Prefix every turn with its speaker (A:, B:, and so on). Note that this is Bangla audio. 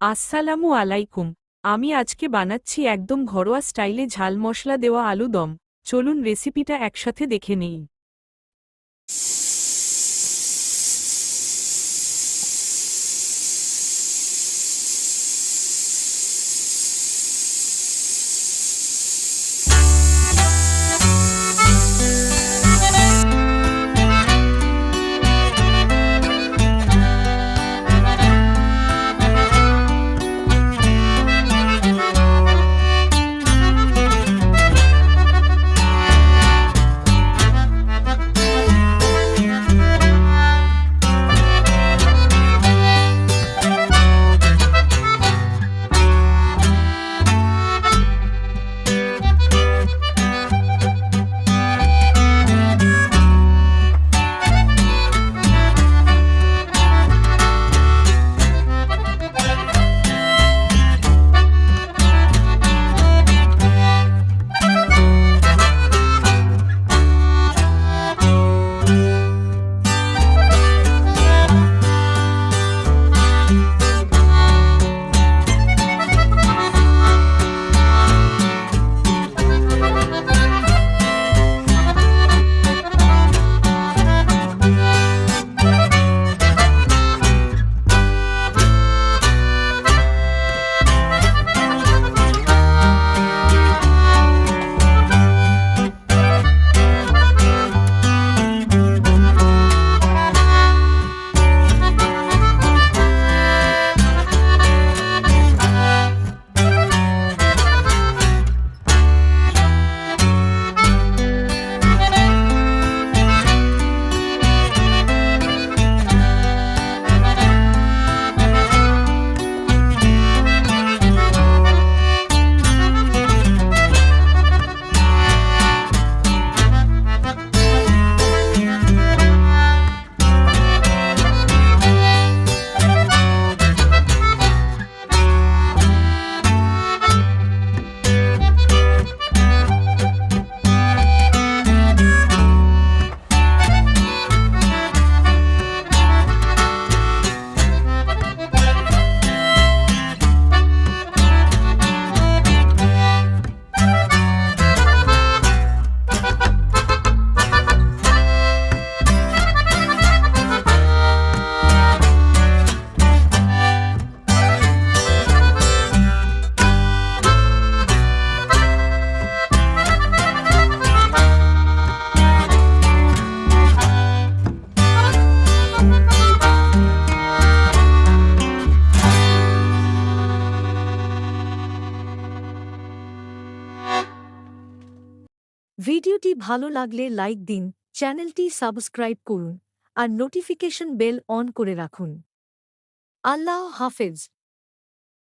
A: আসসালামু আলাইকুম। আমি আজকে বানাচ্ছি একদম ঘরোয়া স্টাইলে ঝাল মশলা দেওয়া আলু দম চলুন রেসিপিটা একসাথে দেখে নেই।
B: ভিডিওটি ভালো লাগলে লাইক দিন, চ্যানেলটি সাবস্ক্রাইব করুন, আর নোটিফিকেশন বেল অন করে রাখুন। আল্লাহ হাফেজ।